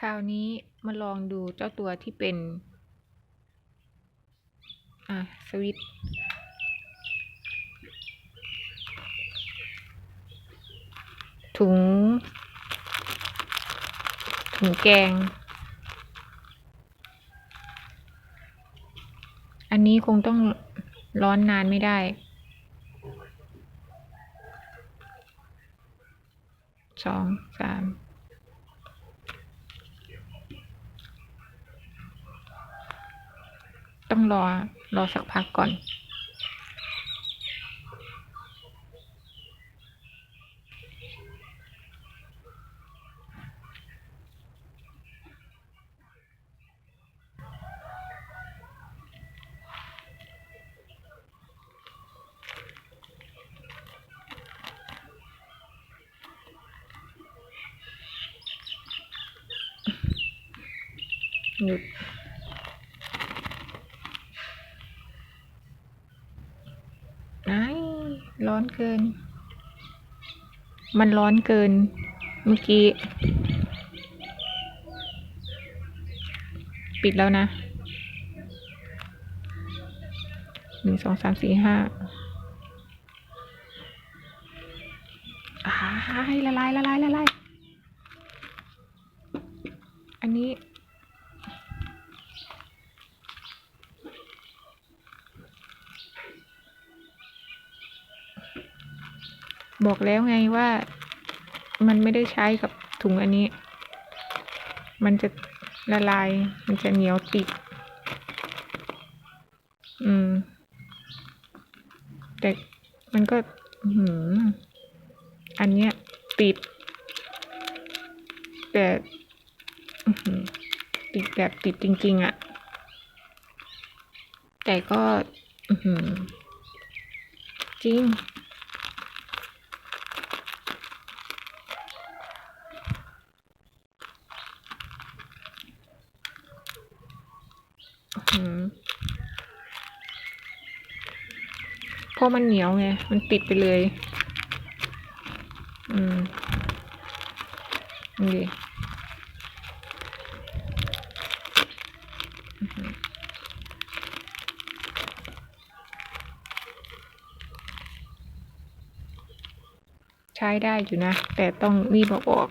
คราวนี้มาลองดูเจ้าตัวที่เป็น อะสวิตถุง ถุงแกง อันนี้คงต้องร้อนนานไม่ได้ สอง สาม ต้องรอ รอสักพักก่อน หยุด ไอ้ ร้อนเกิน มันร้อนเกิน เมื่อกี้ ปิดแล้วนะหนึ่งสองสามสี่ห้าอ้ายละลายละลายละลายอันนี้ บอกแล้วไงว่ามันไม่ได้ใช้กับถุงอันนี้ มันจะละลาย มันจะเหนียวติด อืม แต่มันก็อื้อหืออันเนี้ยติด แต่ติดแบบติดจริง ๆอะ่ะ แต่ก็หือจริง เพราะมันเหนียวไง มันติดไปเลย อืมนี่ใช้ได้อยู่นะ แต่ต้องรีบเอาออก